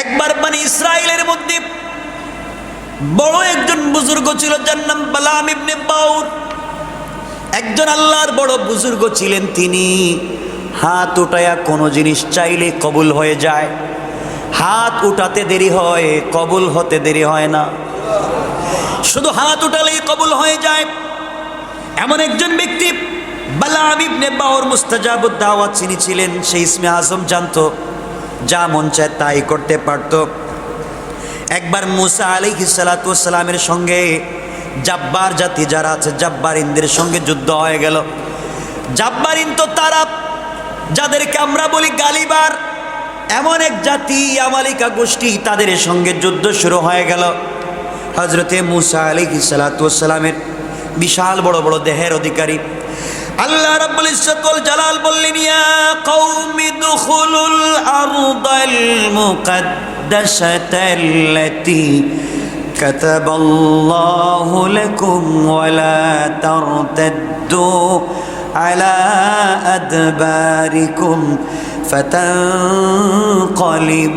একবার মানে ইসরায়েলের মধ্যে বড় একজন বুজুর্গ ছিল, যার নাম বালাম ইবনে বাউর। একজন আল্লাহর বড় বুজুর্গ ছিলেন তিনি। হাত উঠায়া কোনো জিনিস চাইলে কবুল হয়ে যায়। হাত উঠাতে দেরি হয়, কবুল হতে দেরি হয় না। শুধু হাত উঠালেই কবুল হয়ে যায়। এমন একজন ব্যক্তি বালাম ইবনে বাউর মুস্তাজাবুদ দাওয়াত তিনি ছিলেন, সেই ইসমে আজম জানতো যা মন চায় তাই করতে পারতো। একবার মুসা আলাইহি সালামের সঙ্গে জাব্বার জাতি যারা আছে জাব্বার জাব্বারিনদের সঙ্গে যুদ্ধ হয়ে গেল। জাব্বারিন তো তারা, যাদেরকে আমরা বলি গালিবার, এমন এক জাতি আমালিকা গোষ্ঠী তাদের সঙ্গে যুদ্ধ শুরু হয়ে গেল। হজরতে মুসা আলাইহি সালামের বিশাল বড় বড় দেহের অধিকারী আল্লাহ রাব্বুল ইজ্জতুল জালাল বললেন ইয়া কওমি দুখুলুল আরদাল মুকদ্দাসাতাল্লাতী كتب الله لكم ولا ترتدوا على أدباركم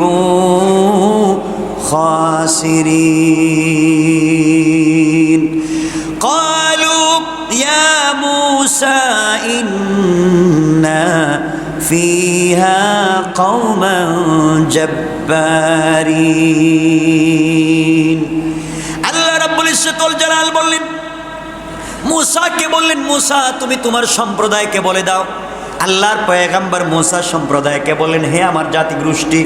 فتنقلبوا خاسرين قالوا يا موسى إنا فيها قوما جبارين আল্লাহ রাব্বুল ইজ্জতুল জালাল বললেন মুসাকে বললেন মুসা তুমি তোমার সম্প্রদায়কে বলে দাও আল্লাহর পয়গাম্বর মুসা সম্প্রদায়কে বললেন হে আমার জাতি গোষ্ঠী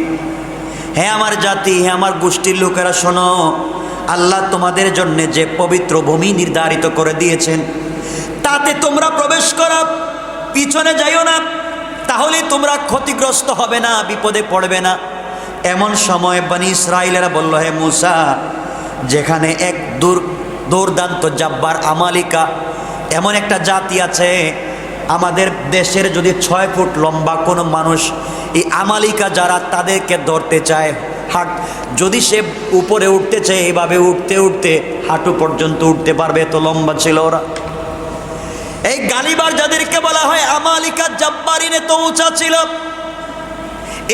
হে আমার জাতি হে আমার গোষ্ঠীর লোকেরা শোনো আল্লাহ তোমাদের জন্য যে পবিত্র ভূমি নির্ধারিত করে দিয়েছেন, তাতে তোমরা প্রবেশ করো, পিছনে যাইও না, তাহলে তোমরা ক্ষতিগ্রস্ত হবে না, বিপদে পড়বে না। এমন সময় বানি ইসরায়েলেরা বলল, হে মুসা, যেখানে এক দূর, দুর্দান্ত জাব্বার আমালিকা, এমন একটা জাতি আছে, আমাদের দেশের যদি ছয় ফুট লম্বা কোনো মানুষ এই আমালিকা যারা তাদেরকে ধরতে চায় হাট যদি সে উপরে উঠতে চায়, এভাবে উঠতে উঠতে হাঁটু পর্যন্ত উঠতে পারবে, এত লম্বা ছিল ওরা। এই গালিবার যাদেরকে বলা হয়, আমালিকা জাব্বারিনে তো উঁচা ছিল।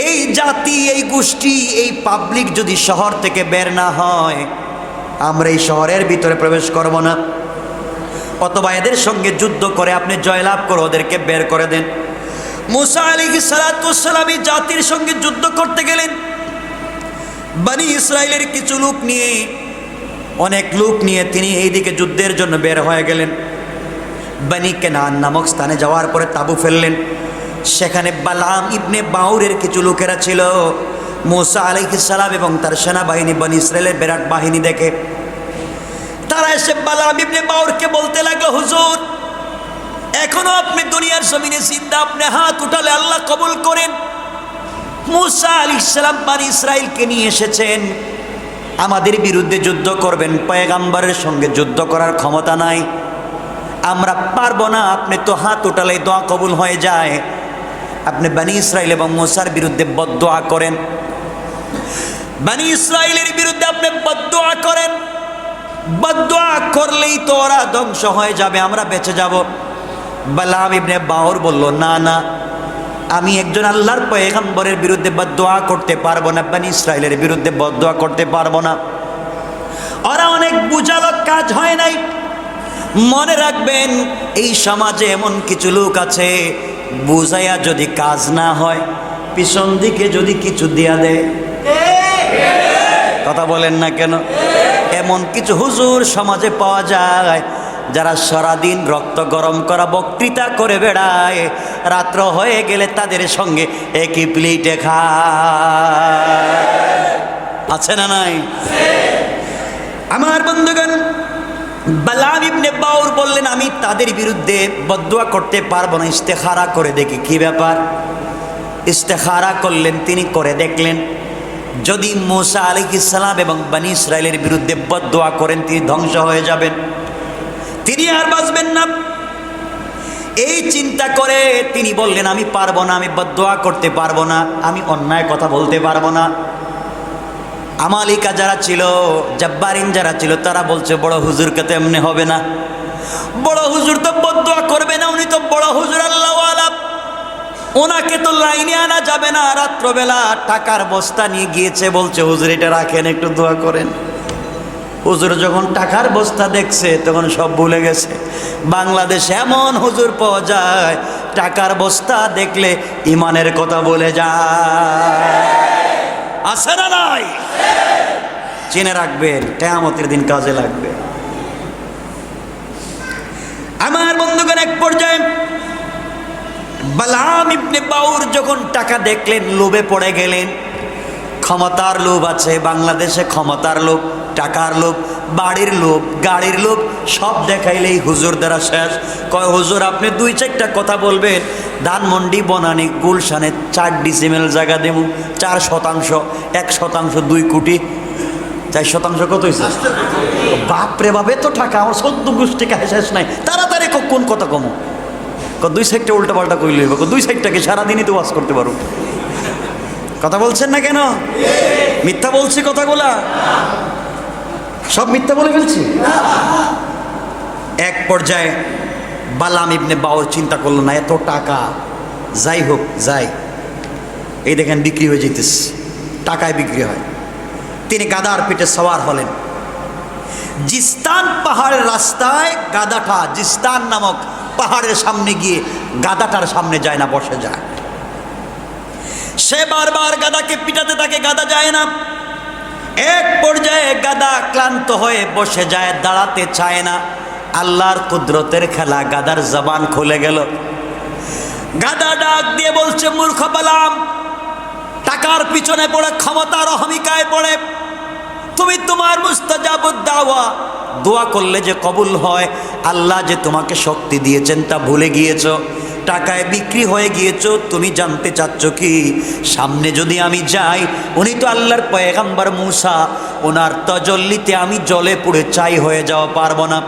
এই জাতি, এই গোষ্ঠী, এই পাবলিক যদি শহর থেকে বের না হয়, আমরা এই শহরের ভিতরে প্রবেশ করব না। অথবা এদের সঙ্গে যুদ্ধ করে আপনি জয়লাভ করে ওদেরকে বের করে দেন। মুসা আলী সালাতাম জাতির সঙ্গে যুদ্ধ করতে গেলেন। বানি ইসরায়েলের কিছু লোক নিয়ে, অনেক লোক নিয়ে তিনি এইদিকে যুদ্ধের জন্য বের হয়ে গেলেন। বানি কেনান নামক স্থানে যাওয়ার পরে তাবু ফেললেন। সেখানে বালাম ইবনে বাউরের কিছু লোকেরা ছিল। মোসা আলাইহিসালাম এবং তার সেনাবাহিনী বানি ইসরায়েলের বিরাট বাহিনী দেখে। তারা এসে বালাম ইবনে বাউরকে বলতে লাগল, হুজুর, এখনও আপনি দুনিয়ার জমিনে চিন্তা আপনি হাত উঠালে আল্লাহ কবুল করেন। মুসা আলী ইসলাম বানি ইসরায়েলকে নিয়ে এসেছেন। আমাদের বিরুদ্ধে যুদ্ধ করবেন, পয়গাম্বরের সঙ্গে যুদ্ধ করার ক্ষমতা নাই। আমরা পারব না, আপনি তো হাত উঠালে দোয়া কবুল হয়ে যায়। আপনি বানি ইসরায়েল এবং মোসার বিরুদ্ধে বদোয়া করেন। বানি ইসরায়েলের বিরুদ্ধে আপনি বদোয়া করেন। বদোয়া করলেই তো ওরা ধ্বংস হয়ে যাবে, আমরা বেঁচে যাব। বালাম ইবনে বাউর বলল, না না আমি একজন আল্লাহর পয়গম্বরের বিরুদ্ধে বদোয়া করতে পারব না, বানি ইসরায়েলের বিরুদ্ধে বদোয়া করতে পারব না। ওরা অনেক বুঝালো কাজ হয় নাই। মনে রাখবেন, এই সমাজে এমন কিছু লোক আছে, বুঝাইয়া যদি কাজ না হয়, পিছন দিকে যদি কিছু দেয়া দেয়। কথা বলেন না কেন? এমন কিছু হুজুর সমাজে পাওয়া যায়, যারা সারাদিন রক্ত গরম করা বক্তৃতা করে বেড়ায় রাত্র হয়ে গেলে তাদের সঙ্গে একই প্লেটে খায়। আছে না নাই? আমার বন্ধুগণ বাউর বললেন, আমি তাদের বিরুদ্ধে বদুয়া করতে পারব না, ইস্তেখারা করে দেখি, কি ব্যাপার? ইস্তেখারা করলেন, তিনি করে দেখলেন, যদি মোসা আলী ইসলাম এবং বানি ইসরায়েলের বিরুদ্ধে বদুয়া করেন, তিনি ধ্বংস হয়ে যাবেন। তিনি আর বাঁচবেন না। এই চিন্তা করে তিনি বললেন, আমি পারব না, আমি বদুয়া করতে পারব না, আমি অন্যায় কথা বলতে পারব না। আমালিকা যারা ছিল, জব্বারিন যারা ছিল, তারা বলছে, বড় হুজুরকে তো এমনি হবে না। বড় হুজুর তো বদুয়া করবে না, উনি তো বড় হুজুর আল্লাহ ওনাকে তো লাইনে আনা যাবে না। রাত্রবেলা টাকার বস্তা নিয়ে গিয়েছে, বলছে, হুজুর, এটা রাখেন, একটু দোয়া করেন। হুজুর যখন টাকার বস্তা দেখছে, তখন সব ভুলে গেছে। বাংলাদেশে এমন হুজুর পাওয়া যায়, টাকার বস্তা দেখলে ইমানের কথা বলে যায়। আছে না নাই? চিনে রাখবেন, কেয়ামতের দিন কাজে লাগবে। আমার বন্ধুগণ, এক পর্যায়ে বালাম ইবনে বাউর যখন টাকা দেখলেন, লোভে পড়ে গেলেন, ক্ষমতার লোভ আছে, বাংলাদেশে ক্ষমতার লোভ। টাকার লোভ, বাড়ির লোভ, গাড়ির লোভ, সব দেখাইলেই হুজুর দ্বারা শেষ। কয়, হুজুর, আপনি দুই চারটা কথা বলবেন। ধানমন্ডি, বনানি, গুলশানে চার ডিসিমেল জায়গা দেবো, চার শতাংশ, এক শতাংশ, দুই কোটি। চার শতাংশ কত হয়েছে বাপরে বাপে তো টাকা, আমার সদ্য গোষ্ঠী কাছে শেষ নাই। তাড়াতাড়ি কোন কথা কমো? দুই সাইডটা উল্টা পাল্টা কইলে হইব ক, দুই সাইডটাকে সারাদিনই তো ওয়াশ করতে পারো। কথা বলছেন না কেন? মিথ্যা বলছি কথাগুলা? সব মিথ্যা বলে ফেলছি? এক পর্যায়ে বালাম ইবনে বাউর চিন্তা করল, না, এত টাকা, যাই হোক, যাই। এই দেখেন, বিক্রি হয়ে যেতেছে টাকায় বিক্রি হয়। তিনি গাদার পিঠে সওয়ার হলেন। জিস্তান পাহাড়ের রাস্তায় গাদাটা, জিস্তান নামক পাহাড়ের সামনে গিয়ে গাদাটার সামনে যায় না, বসে যায়। সে বারবার গাদাকে পিটাতে থাকে, গাদা যায় না। এক পর্যায়ে গাদা ক্লান্ত হয়ে বসে যায়, দাঁড়াতে চায় না। আল্লাহর কুদরতের খেলা, গাদার জবান খুলে গেল। গাদা ডাক দিয়ে বলছে, মূর্খ বালাম, টাকার পিছনে পড়ে, ক্ষমতার অহমিকায় পড়ে। তুমি তোমার মুস্তাজাবুদ দাওয়া, দোয়া করলে যে কবুল হয়, আল্লাহ যে তোমাকে শক্তি দিয়েছেন তা ভুলে গিয়েছো। টাকায় বিক্রি হয়ে গিয়েছ, তুমি জানতে চাচ্ছ কি? সামনে যদি আমি যাই, উনি তো আল্লাহর পয়গাম্বার মূসা, ওনার তজল্লিতে আমি জলে পুড়ে চাই হয়ে যাওয়া পারব না।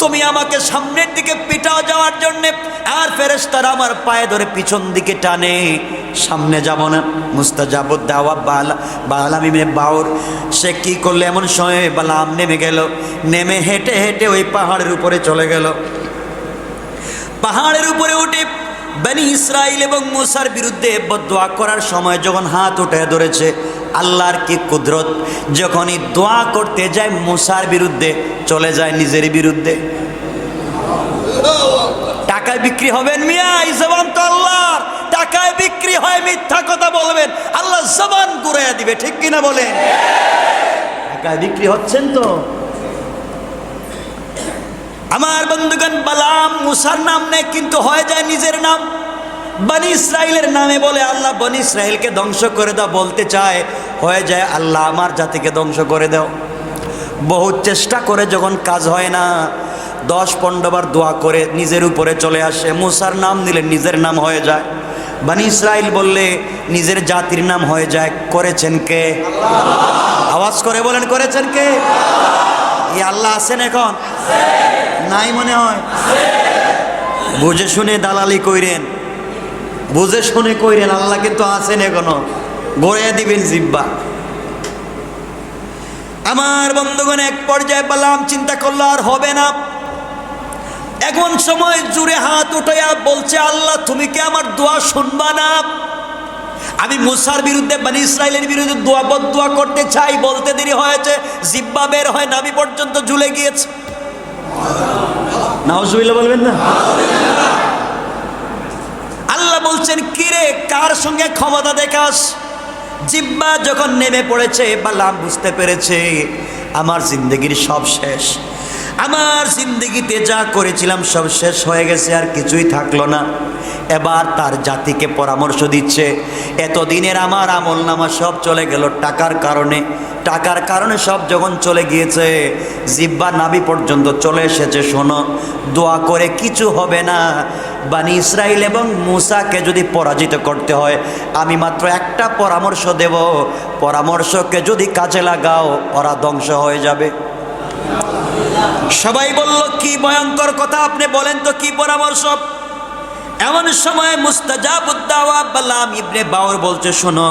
তুমি আমাকে সামনের দিকে পিটাও যাওয়ার জন্যে, আর ফেরেস্তারা আমার পায়ে ধরে পিছন দিকে টানে। সামনে যাব না মুস্তাজাবুদ দাওয়া বালা বালাম বাউর। সে কি করলে এমন সময় বালাম নেমে গেল, নেমে হেঁটে হেঁটে ওই পাহাড়ের উপরে চলে গেল। পাহাড়ের উপরে উঠে বেনি ইসরাইল এবং মুসার বিরুদ্ধে দোয়া করার সময় যখন হাত উঠে ধরেছে, আল্লাহর কি কুদরত? যখনই দোয়া করতে যায়, মুসার বিরুদ্ধে চলে যায় নিজের বিরুদ্ধে। টাকায় বিক্রি হবেন মিয়া, এই জবান তো আল্লাহর। টাকায় বিক্রি হয়, মিথ্যা কথা বলবেন। আল্লাহ জবান ঘুরাইয়া দিবে, ঠিক কিনা বলেন? টাকায় বিক্রি হচ্ছেন তো? আমার বন্ধুগণ, বালাম মুসার নাম নেই, কিন্তু হয়ে যায় নিজের নাম। বনি ইসরায়েলের নামে বলে, আল্লাহ বনি ইসরায়েলকে ধ্বংস করে দাও, বলতে চায়, হয়ে যায় আল্লাহ আমার জাতিকে ধ্বংস করে দাও। বহু চেষ্টা করে যখন কাজ হয় না, দশ পনেরোবার দোয়া করে নিজের উপরে চলে আসে, মুসার নাম নিলে নিজের নাম হয়ে যায়। বানি ইসরায়েল বললে, নিজের জাতির নাম হয়ে যায়, করেছেন কে? আওয়াজ করে বলেন, করেছেন কে? এই আল্লাহ আছেন এখন। নাই মনে হয়? বুঝে শুনে দালালি কইরেন। বুঝে শুনে কইরেন, আল্লাহ কিন্তু আছেন এখনও। গড়ে দিবেন জিব্বা। আমার বন্ধুগণ, এক পর্যায়ে পেলাম চিন্তা করল, আর হবে না। এখন সময় জুড়ে হাত উঠাইয়া বলছে, আল্লাহ, তুমি কি আমার দোয়া শুনবা না? আমি মুসার বিরুদ্ধে, বানি ইসরায়েলের বিরুদ্ধে দোয়া দোয়া করতে চাই, বলতে দেরি হয়েছে, জিব্বা বের হয় নাবি পর্যন্ত ঝুলে গিয়েছে। নাউজুবিল্লাহ বলবেন না? আল্লাহ বলছেন, কিরে, কার সঙ্গে ক্ষমতা দেখাস? জিব্বা যখন নেমে পড়েছে বা লাভ বুঝতে পেরেছে, আমার জিন্দগির সব শেষ। আমার জিন্দগিতে যা করেছিলাম সব শেষ হয়ে গেছে, আর কিছুই থাকল না। এবার তার জাতিকে পরামর্শ দিচ্ছে, এতদিনের আমার আমল নামা সব চলে গেল টাকার কারণে। টাকার কারণে সব যখন চলে গিয়েছে, জিব্বা নাবি পর্যন্ত চলে এসেছে, শোনো, দোয়া করে কিছু হবে না। বানি ইসরায়েল এবং মুসাকে যদি পরাজিত করতে হয়, আমি মাত্র একটা পরামর্শ দেব। পরামর্শকে যদি কাজে লাগাও, ওরা ধ্বংস হয়ে যাবে। সবাই বলল, কি ভয়ঙ্কর কথা আপনি বলেন তো, কি পরামর্শ? এমন সময় মুস্তাজাবুদ্দাওয়া বালাম ইবনে বাউর বলছে, শোনো,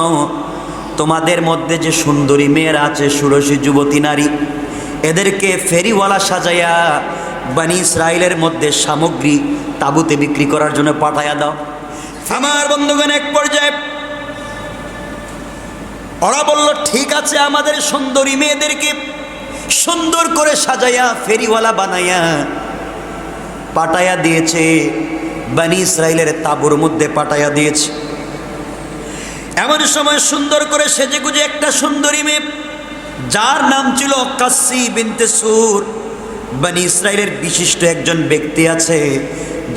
তোমাদের মধ্যে যে সুন্দরী মেয়েরা আছে ষোড়শী যুবতী নারী, এদেরকে ফেরিওয়ালা সাজাইয়া বানি ইসরায়েলের মধ্যে সামগ্রী তাবুতে বিক্রি করার জন্য পাঠাইয়া দাও। আমার বন্ধুগণ, এক পর্যায়ে ওরা বলল, ঠিক আছে, আমাদের সুন্দরী মেয়েদেরকে সুন্দর করে সাজাইয়া ফেরিওয়ালা বানাইয়া পাটায়া দিয়েছে, বানি ইসরায়েলের তাবুর মধ্যে পাটায়া দিয়েছে। এমন সময় সুন্দর করে সেজে গুজে একটা সুন্দরী মেয়ে, যার নাম ছিল কাসি বিনতে সুর, বানি ইসরায়েলের বিশিষ্ট একজন ব্যক্তি আছে,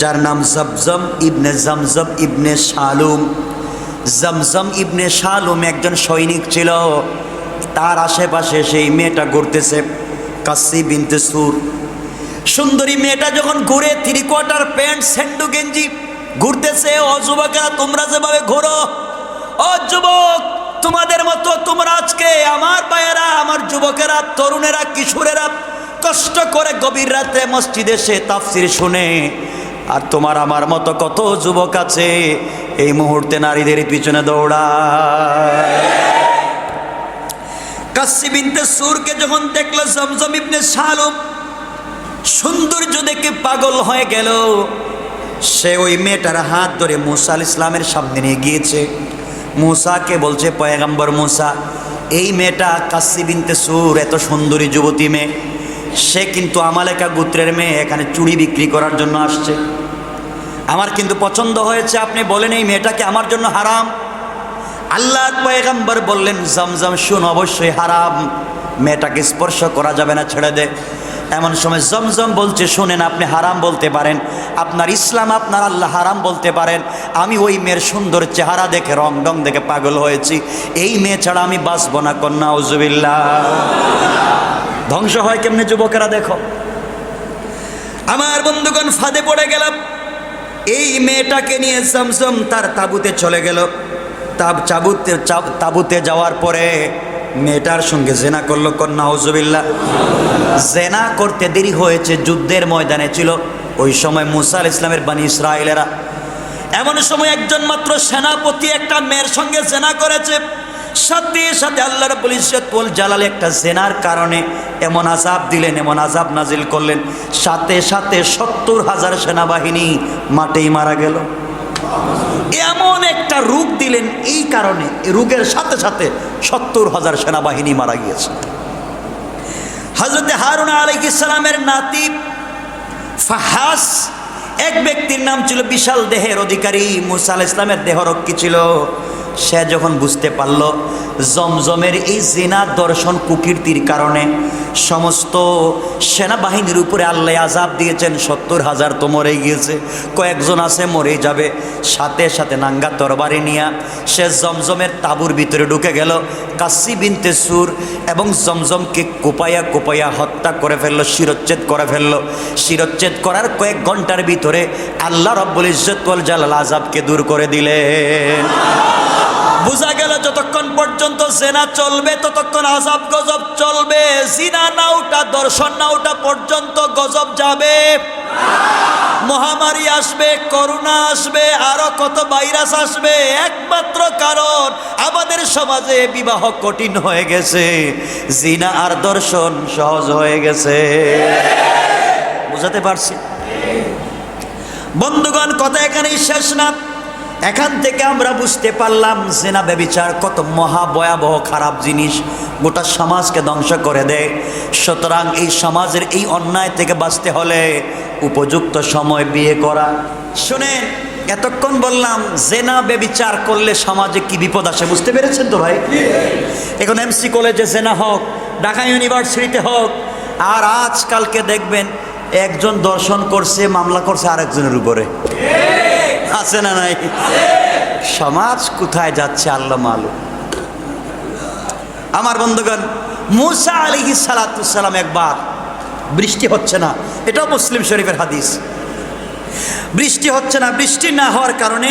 যার নাম জমজম ইবনে জমজম ইবনে শালুম। জমজম ইবনে শালুম একজন সৈনিক ছিল। তার আশেপাশে সেই মেয়েটা ঘুরতেছে, কাসি বিনতে সুর। সুন্দরী মেয়েটা যখন ঘুরে থ্রি কোয়ার্টার প্যান্ট স্যান্ডু গেঞ্জি ঘুরতেছে, ও তোমরা যেভাবে ঘোরো, ও যুবক, তোমাদের মতো তোমরা আজকে আমার পায়েরা আমার যুবকেরা, তরুণেরা, কিশোরেরা, কষ্ট করে গভীর রাতে মসজিদে সে তাফসির শুনে, আর তোমার আমার মতো কত যুবক আছে, এই মুহূর্তে নারীদের পিছনে দৌড়ায়। কাসি বিনতে সুরকে যখন দেখল, জমজম ইবনে শালুম সৌন্দর্য দেখে পাগল হয়ে গেল। সে ওই মেয়েটার হাত ধরে মুসা আল ইসলামের সামনে নিয়ে গিয়েছে। মুসাকে বলছে, পয়গাম্বর মুসা, এই মেয়েটা কাসি বিনতে সুর, এত সুন্দরী যুবতী মেয়ে। সে কিন্তু আমালেকা গোত্রের মেয়ে, এখানে চুড়ি বিক্রি করার জন্য আসছে। আমার কিন্তু পছন্দ হয়েছে, আপনি বলেন এই মেয়েটাকে আমার জন্য হারাম? আল্লাহর পয়গাম্বর বললেন, জমজম শুন, অবশ্যই হারাম। মেয়েটাকে স্পর্শ করা যাবে না, ছেড়ে দে। এমন সময় জমজম বলছে, শুনেন, আপনি হারাম বলতে পারেন। আপনার ইসলাম, আপনার আল্লাহ হারাম বলতে পারেন। আমি ওই মেয়ের সুন্দর চেহারা দেখে রং ডং দেখে পাগল হয়েছি। এই মেয়ে ছাড়া আমি বাঁচব না, কন্যা উজুবিল্লা ধ্বংস হয় কেমনে, যুবকেরা দেখো। আমার বন্ধুগণ, ফাঁদে পড়ে গেলাম। এই মেয়েটাকে নিয়ে জমজম তার তাবুতে চলে গেল। চাবুতে চাব- তাবুতে যাওয়ার পরে মেয়েটার সঙ্গে জেনা করল কন্যা হজবিল্লা জেনা করতে দেরি হয়েছে, যুদ্ধের ময়দানে ছিল। ওই সময় মুসা ইসলামের বানি ইসরায়েলেরা এমন সময় একজন মাত্র সেনাপতি একটা মেয়ের সঙ্গে জেনা করেছে। সাথে সাথে আল্লাহ রাব্বুল ইজ্জতুল জালাল একটা জেনার কারণে এমন আজাব দিলেন, এমন আজাব নাজিল করলেন। সাথে সাথে সত্তর হাজার সেনাবাহিনী মাঠেই মারা গেল। এমন একটা রূপ দিলেন এই কারণে রোগের সাথে সাথে সত্তর হাজার সেনাবাহিনী মারা গিয়েছে। হজরত হারুন আলাইসালামের নাতি ফাহাস, এক ব্যক্তির নাম ছিল বিশাল দেহের অধিকারী, মুসা আল ইসলামের দেহরক্ষী ছিল। সে যখন বুঝতে পারল, জমজমের এই জেনা দর্শন কুকীর্তির কারণে সমস্ত সেনাবাহিনীর উপরে আল্লাহ আজাব দিয়েছেন, সত্তর হাজার তো মরে গিয়েছে, কয়েকজন আছে মরে যাবে। সাথে সাথে নাঙ্গা তরবারি নিয়া সে জমজমের তাবুর ভিতরে ঢুকে গেল। কাশি বিনতে সুর এবং জমজমকে কোপাইয়া কোপাইয়া হত্যা করে ফেলল, শিরচ্ছেদ করে ফেলল। শিরচ্ছেদ করার কয়েক ঘণ্টার ভিতরে আল্লাহ রব্বুল ইজ্জতুল জালাল আজাবকে দূর করে দিলেন। বোঝা গেল যতক্ষণ পর্যন্ত জেনা চলবে, ততক্ষণ আজাব গজব চলবে। জিনা নাউটা দর্শন নাউটা পর্যন্ত গজব যাবে। মহামারী আসবে, করোনা আসবে, আরও কত ভাইরাস আসবে, একমাত্র কারণ আমাদের সমাজে বিবাহ কঠিন হয়ে গেছে। জিনা আর দর্শন সহজ হয়ে গেছে। বুঝাতে পারছি? বন্ধুগণ, কথা এখানেই শেষ না। এখান থেকে আমরা বুঝতে পারলাম জেনা ব্যবিচার কত মহা ভয়াবহ খারাপ জিনিস। গোটা সমাজকে ধ্বংস করে দেয় সুতরাং এই সমাজের এই অন্যায় থেকে বাঁচতে হলে উপযুক্ত সময় বিয়ে করা। শুনেন, এতক্ষণ বললাম জেনা বেবিচার করলে সমাজে কি বিপদ আসে, বুঝতে পেরেছেন তো ভাই? এখন এমসি কলেজে জেনা হোক, ঢাকা ইউনিভার্সিটিতে হোক, আর আজকালকে দেখবেন একজন দর্শন করছে, মামলা করছে আরেকজনের উপরে। আছে না নাই? সমাজ কোথায় যাচ্ছে আল্লাহ মালুম? আমার বন্ধুগণ, মুসা আলিহি সালাতাম একবার, বৃষ্টি হচ্ছে না, এটাও মুসলিম শরীফের হাদিস। বৃষ্টি হচ্ছে না, বৃষ্টি না হওয়ার কারণে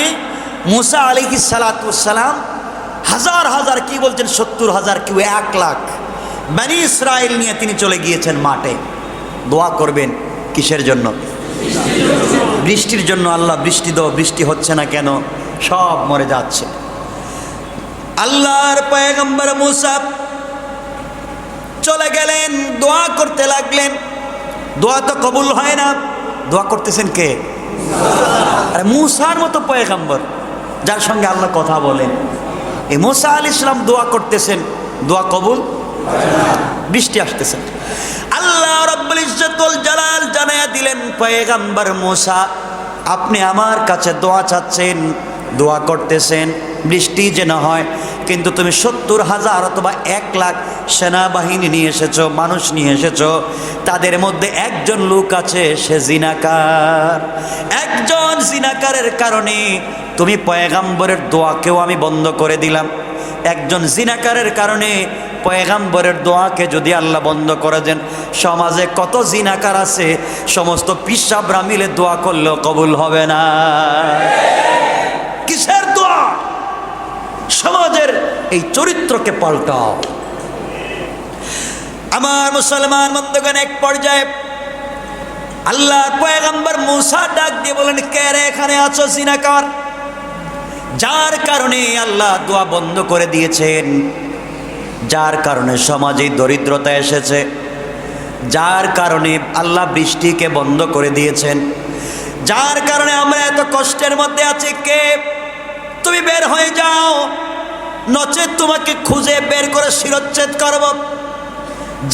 মুসা আলিহি সালাতাম হাজার হাজার, কি বলছেন, সত্তর হাজার, কেউ এক লাখ বানি ইসরায়েল নিয়ে তিনি চলে গিয়েছেন মাঠে। দোয়া করবেন কিসের জন্য? বৃষ্টির জন্য আল্লাহ বৃষ্টি দাও, বৃষ্টি হচ্ছে না কেন? সব মরে যাচ্ছে। আল্লাহর পয়গম্বর মুসা চলে গেলেন, দোয়া করতে লাগলেন। দোয়া তো কবুল হয় না। দোয়া করতেছেন কে? আরে মুসার মতো পয়গম্বর, যার সঙ্গে আল্লাহ কথা বলেন। এই মোসা আল ইসলাম দোয়া করতেছেন। দোয়া কবুল বৃষ্টি আসতেছে। আল্লাহ রব্বুল ইজ্জতুল জালাল জানায়া দিলেন, পয়গাম্বর মোসা, আপনি আমার কাছে দোয়া চাচ্ছেন, দোয়া করতেছেন, বৃষ্টি যেন হয়, কিন্তু তুমি সত্তর হাজার অথবা এক লাখ সেনাবাহিনী নিয়ে এসেছ, মানুষ নিয়ে এসেছ, তাদের মধ্যে একজন লোক আছে, সে জিনাকার। একজন জিনাকারের কারণে তুমি পয়গাম্বরের দোয়াকেও আমি বন্ধ করে দিলাম। একজন জিনাকারের কারণে পয়গাম্বরের দোয়াকে যদি আল্লাহ বন্ধ করে দেন, সমাজে কত জিনাকার আছে, সমস্ত পিসাবরা মিলে দোয়া করলেও কবুল হবে না। কিসের দোয়া? সমাজের এই চরিত্রকে পাল্টাও। আমার মুসলমান বন্ধুগণ, এক পর্যায়ে আল্লাহর পয়গাম্বর মুসা ডাক দিয়ে বলেন, কে রে এখানে আছো জিনাকার? যার কারণে আল্লাহ দোয়া বন্ধ করে দিয়েছেন। যার কারণে সমাজে দরিদ্রতা এসেছে, যার কারণে আল্লাহ বৃষ্টিকে বন্ধ করে দিয়েছেন, যার কারণে আমরা এত কষ্টের মধ্যে আছি কে? তুমি বের হয়ে যাও, নচেত তোমাকে খুঁজে বের করে শিরচ্ছেদ করব।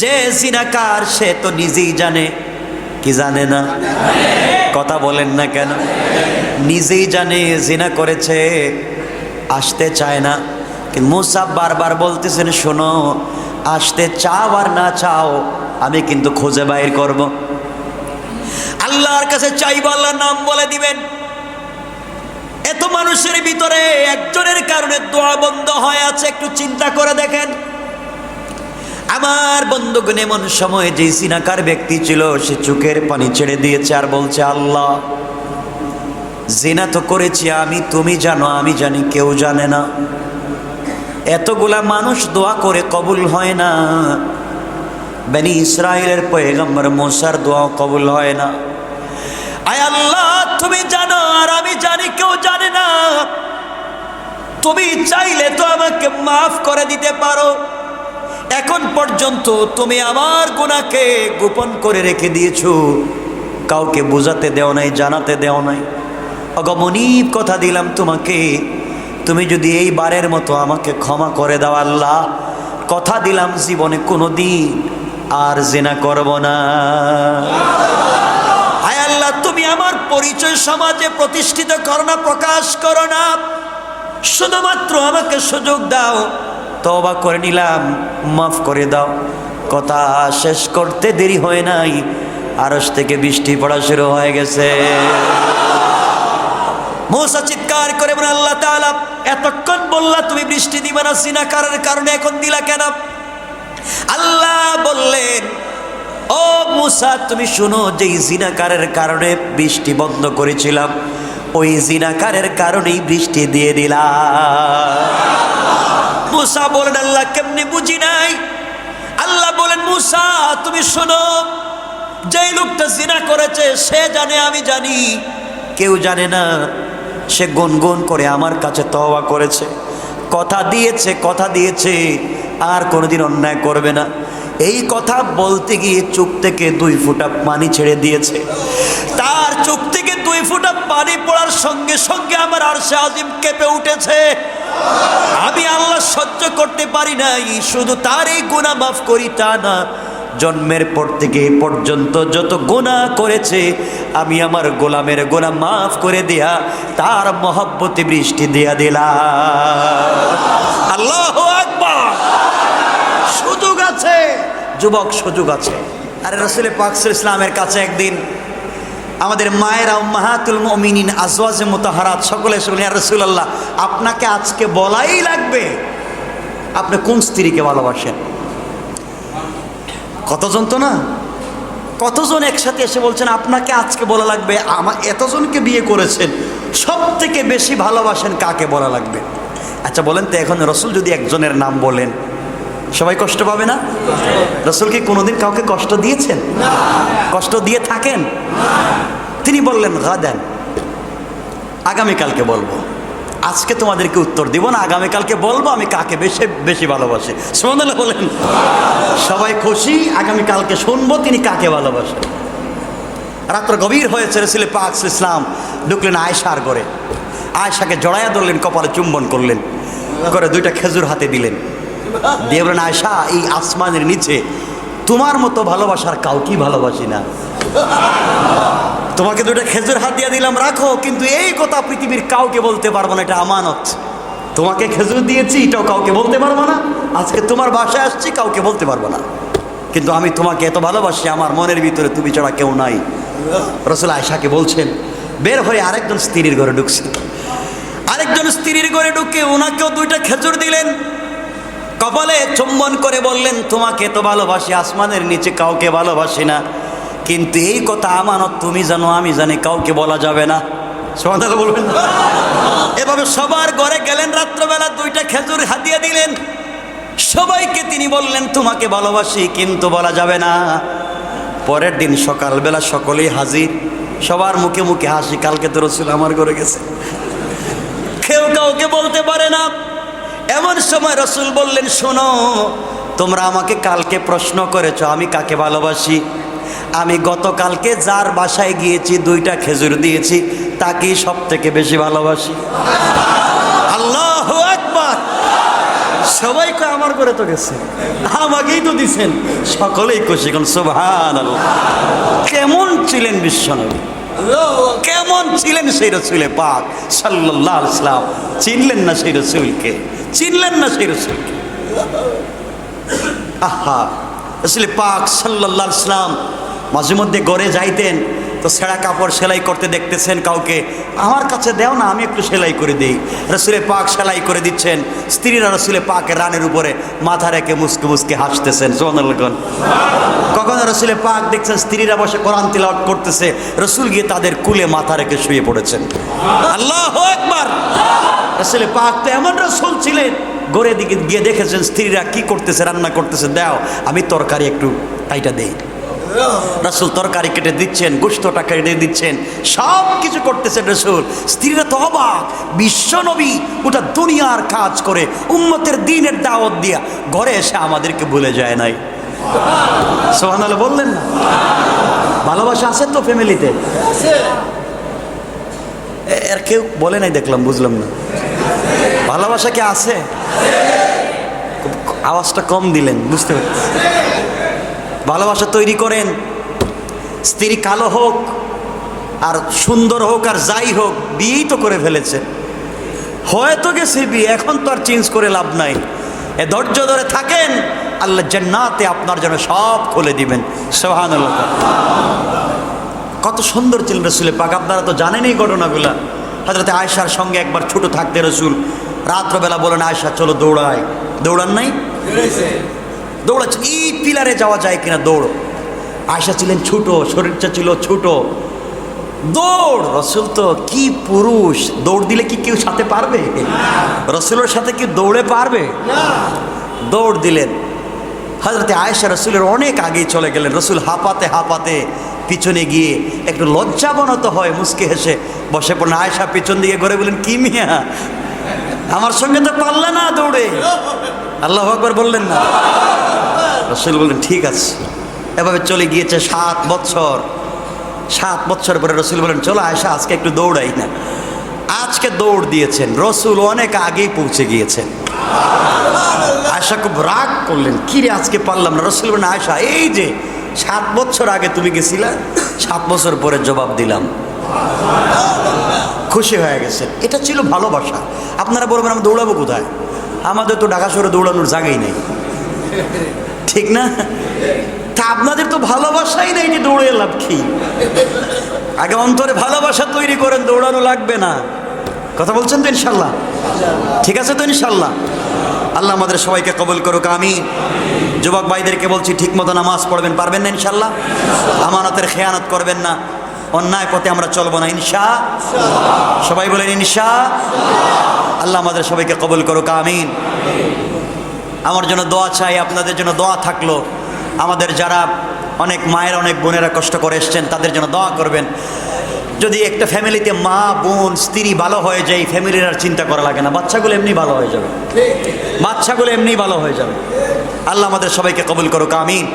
যে জিনাকার, সে তো নিজেই জানে, কি জানে না? কথা বলেন না কেন? নিজেই জানে, জিনা করেছে, আসতে চায় না। মুসাব বারবার বলতেছেন, শোনো, আসতে চাও আর না চাও, আমি কিন্তু খুঁজে বাইর করব। আল্লাহর কাছে চাইব আল্লাহর নাম বলে দিবেন। এত মানুষের ভিতরে একজনের কারণে দোয়া বন্ধ হয়ে আছে, একটু চিন্তা করে দেখেন। আমার বন্ধুগণ, এমন সময় যে সিনাকার ব্যক্তি ছিল, সে চোখের পানি ছেড়ে দিয়েছে আর বলছে, আল্লাহ, জেনা তো করেছি আমি, তুমি জানো, আমি জানি, কেউ জানে না। এতগুলা মানুষ দোয়া করে কবুল হয় না। বেনি ইসরায়েলের পয়গম্বর মোসার দোয়া কবুল হয় না। আয় আল্লাহ, তুমি জানো আর আমি জানি, কেউ জানে না। তুমি চাইলে তো আমাকে মাফ করে দিতে পারো। এখন পর্যন্ত তুমি আমার গুণাকে গোপন করে রেখে দিয়েছ। কাউকে বোঝাতে দেও নাই, জানাতে দেও নাই। অগমনীব কথা দিলাম তোমাকে। তুমি যদি এই বারের মতো আমাকে ক্ষমা করে দাও আল্লাহ, কথা দিলাম জীবনে কোনো দিন আর জেনা করব না। আয় আল্লাহ, তুমি আমার পরিচয় সমাজে প্রতিষ্ঠিত করো না, প্রকাশ করো না। শুধুমাত্র আমাকে সুযোগ দাও তবা করে নিলাম, মাফ করে দাও। কথা শেষ করতে দেরি হয় নাই আরস থেকে বৃষ্টি পড়া শুরু হয়ে গেছে। মৌসা চিৎকার করে বলে, আল্লাহ তাআলা, এতক্ষণ বললা তুমি বৃষ্টি দিবে না সিনাকারের কারণে এখন দিলা কেন? আল্লাহ বললেন, ও মুসা, তুমি শুনো যে জিনাকারের কারণে বৃষ্টি বন্ধ করেছিলাম, ওই জিনাকারের কারণেই বৃষ্টি দিয়ে দিলাম মুসা বলেন, আল্লাহ কেমনি বুঝি নাই? আল্লাহ বলেন, মুসা, তুমি শোনো, যেই লোকটা জিনা করেছে, সে জানে, আমি জানি, কেউ জানে না সে গুনগুন করে আমার কাছে তওবা করেছে। কথা দিয়েছে কথা দিয়েছে, আর কোনোদিন অন্যায় করবে না। এই কথা বলতে গিয়ে চোখ থেকে দুই ফুটা পানি ছেড়ে দিয়েছে। তার চোখ থেকে দুই ফুটা পানি পড়ার সঙ্গে সঙ্গে আমার আরশে আজিম কেঁপে উঠেছে। আমি আল্লাহ সহ্য করতে পারি নাই, শুধু তার এই গুণা মাফ করি তা না। জন্মের পর থেকে এই পর্যন্ত যত গোনা করেছে, আমি আমার গোলামের গোনা মাফ করে দেয়া, তার মহব্বতে বৃষ্টি দিয়া দিলা আল্লাহ সুযোগ আছে, যুবক, সুযোগ আছে। আরে রসুল পাকসুল ইসলামের কাছে একদিন আমাদের মায়েরা মাহাতুল মমিনিন আজওয়াজে মোতাহারাত, সকলে শুনলেন রসুল্লাহ আপনাকে আজকে বলাই লাগবে, আপনি কোন স্ত্রীকে ভালোবাসেন? কতজন তো না? কতজন একসাথে এসে বলছেন, আপনাকে আজকে বলা লাগবে আমার এতজনকে বিয়ে করেছেন সব থেকে বেশি ভালোবাসেন কাকে বলা লাগবে? আচ্ছা বলেন তো, এখন রসুল যদি একজনের নাম বলেন, সবাই কষ্ট পাবে না? রসুল কি কোনোদিন কাউকে কষ্ট দিয়েছেন? কষ্ট দিয়ে থাকেন? তিনি বললেন, গাদান, আগামীকালকে বলব। আজকে তোমাদেরকে উত্তর দিব না, আগামীকালকে বলব আমি কাকে বেশি বেশি ভালোবাসি। সোমানাল্লাহ বলেন। সবাই খুশি, আগামীকালকে শুনব তিনি কাকে ভালোবাসেন। রাত্র গভীর হয়েছে রসুল পাক ইসলাম। ঢুকলেন আয়সার করে আয়সাকে জড়াইয়া ধরলেন, কপালে চুম্বন করলেন। করে দুইটা খেজুর হাতে দিলেন। দিয়ে বলেন আয়সা এই আসমানের নিচে তোমার মতো ভালোবাসার কাউকেই ভালোবাসি না। তোমাকে দুটো খেজুর হাত দিয়ে দিলাম, রাখো, কিন্তু এই কথা পৃথিবীর কাউকে বলতে পারব না, এটা আমানত। তোমাকে খেজুর দিয়েছি, এটাও কাউকে বলতে পারব না। আজকে তোমার বাসায় আসছি, কাউকে বলতে পারব না। কিন্তু আমি তোমাকে এত ভালোবাসি, আমার মনের ভিতরে তুমি ছাড়া কেউ নাই। রসুল আয়সাকে বলছেন, বের হয়ে আরেকজন স্ত্রীর ঘরে ঢুকছে। আরেকজন স্ত্রীর ঘরে ঢুকে ওনাকেও দুইটা খেজুর দিলেন। কপালে চুম্বন করে বললেন, তোমাকে তো ভালোবাসি, আসমানের নিচে কাউকে ভালোবাসি না। কিন্তু এই কথা আমানত তুমি জানো আমি জানি কাউকে বলা যাবে না। সমাধান বলবেন না? এভাবে সবার ঘরে গেলেন রাত্রবেলা দুইটা খেজুর হাতিয়ে দিলেন। সবাইকে তিনি বললেন তোমাকে ভালোবাসি কিন্তু বলা যাবে না। পরের দিন সকালবেলা সকলেই হাজির। সবার মুখে মুখে হাসি কালকে তো রসুল আমার ঘরে গেছে। কেউ কাউকে বলতে পারে না। এমন সময় রসুল বললেন শোনো তোমরা আমাকে কালকে প্রশ্ন করেছ আমি কাকে ভালোবাসি? আমি গতকালকে যার বাসায় গিয়েছি দুইটা খেজুর দিয়েছি, তাকেই সব থেকে বেশি ভালোবাসি। আল্লাহ একবার সবাই আমার করে তো গেছে। আমাকেই তো দিছেন। সকলেই খুশি কোন কেমন ছিলেন বিশ্বনবী? কেমন ছিলেন সেই রসুলে পাক সাল্লাহ ইসলাম চিনলেন না সেই রসুলকে? চিনলেন না সেই রসুলকে? আহা! রসুল পাক মাঝে মধ্যে গড়ে যাইতেন, তো ছেঁড়া কাপড় সেলাই করতে দেখতেছেন কাউকে, আমার কাছে দেও না, আমি একটু সেলাই করে দিই। রসুলে পাক সেলাই করে দিচ্ছেন, স্ত্রীরা রসুলে পাকের রানের উপরে মাথা রেখে মুসকে মুসকে হাসতেছেন সোনালগন কখনো রসুলে পাক দেখছেন স্ত্রীরা বসে কোরআন তিলাওয়াত করতেছে, রসুল গিয়ে তাদের কুলে মাথা রেখে শুয়ে পড়েছেন। আল্লাহ একবার রসুলে পাক তো এমন রসুল ছিলেন, গড়ে দিকে গিয়ে দেখেছেন স্ত্রীরা কি করতেছে, রান্না করতেছে, দাও, আমি তরকারি একটু তাইটা দেই। রসুল তরকারি কেটে দিচ্ছেন গোস্তটা কেটে দিচ্ছেন সব কিছু করতেছেন রসুল। স্ত্রীরা তো অবাক। বিশ্ব নবী ওটা দুনিয়ার কাজ করে, উম্মতের দিনের দাওয়াত দিয়া ঘরে এসে আমাদেরকে ভুলে যায় নাই। সোহান বললেন না? ভালোবাসা আছে তো ফ্যামিলিতে? এর কেউ বলে নাই, দেখলাম, বুঝলাম না। ভালোবাসা কি আছে? আওয়াজটা কম দিলেন, বুঝতে পারছি। ভালোবাসা তৈরি করেন। স্ত্রী কালো হোক আর সুন্দর হোক আর যাই হোক, বিয়েই তো করে ফেলেছে। হয়তো গেছে বিয়ে, এখন তো আর চেঞ্জ করে লাভ নাই। এ ধৈর্য ধরে থাকেন, আল্লাহ জান্নাতে আপনার জন্য সব খুলে দিবেন। সোহান কত সুন্দর ছিলেন রসুলের পাক, আপনারা তো জানেন এই ঘটনাগুলা। হজরতে আয়সার সঙ্গে একবার ছোট থাকতে রসুল। রাত্রবেলা বলেন আয়সা চলো দৌড়ায় দৌড়ান নাই? দৌড়াচ্ছে। এই পিলারে যাওয়া যায় কিনা? দৌড়। আয়সা ছিলেন ছোট, শরীরটা ছিল ছোট। দৌড়! রসুল তো কি পুরুষ? দৌড় দিলে কি কেউ সাথে পারবে? রসুলের সাথে কি দৌড়ে পারবে? দৌড় দিলেন। হজরতে আয়েশা রসুলের অনেক আগেই চলে গেলেন। রসুল হাঁপাতে হাঁপাতে পিছনে গিয়ে একটু লজ্জাবনত হয়, মুসকে হেসে। বসে পড়লেন। আয়েশা পিছন দিকে ঘরে বললেন, কি মিয়া? আমার সঙ্গে তো পারলে না দৌড়ে। আল্লাহ আকবর বললেন না। রসুল বললেন, ঠিক আছে। এভাবে চলে গিয়েছে সাত বছর। সাত বছর পরে রসুল বলেন চলো আয়সা আজকে একটু দৌড়াই না। আজকে দৌড় দিয়েছেন। রসুল অনেক আগেই পৌঁছে গিয়েছেন। আয়সা খুব রাগ করলেন, কি রে আজকে পারলাম না? রসুল বলেন আয়সা এই যে সাত বছর আগে তুমি গেছিলে, সাত বছর পরে জবাব দিলাম। খুশি হয়ে গেছেন। এটা ছিল ভালোবাসা। আপনারা বলবেন, আমি দৌড়াবো কোথায়? আমাদের তো ঢাকা শহরে দৌড়ানোর জায়গাই নেই। ঠিক না? তা আপনাদের তো ভালোবাসাই নেই যে দৌড়ে লাভ কি আগে অন্তরে ভালোবাসা তৈরি করেন, দৌড়ানো লাগবে না। কথা বলছেন তো ইনশাল্লাহ? ঠিক আছে তো ইনশাল্লাহ? আল্লাহ আমাদের সবাইকে কবল করুক আমি যুবক ভাইদেরকে বলছি ঠিক মতো নামাজ পড়বেন, পারবেন না ইনশাল্লাহ? আমানতের খেয়ানত করবেন না। অন্যায় পথে আমরা চলবো না, ইনশা। সবাই বলেন, ইনশা। আল্লাহ আমাদের সবাইকে কবল করুক, আমিন। আমার জন্য দোয়া চাই, আপনাদের জন্য দোয়া থাকল। আমাদের যারা অনেক মায়ের, অনেক বোনেরা কষ্ট করে এসছেন, তাদের জন্য দোয়া করবেন। যদি একটা ফ্যামিলিতে মা, বোন, স্ত্রী ভালো হয়ে যায় ফ্যামিলির আর চিন্তা করা লাগে না। বাচ্চাগুলো এমনি ভালো হয়ে যাবে। বাচ্চাগুলো এমনি ভালো হয়ে যাবে। আল্লাহ আমাদের সবাইকে কবুল করুক, আমিন।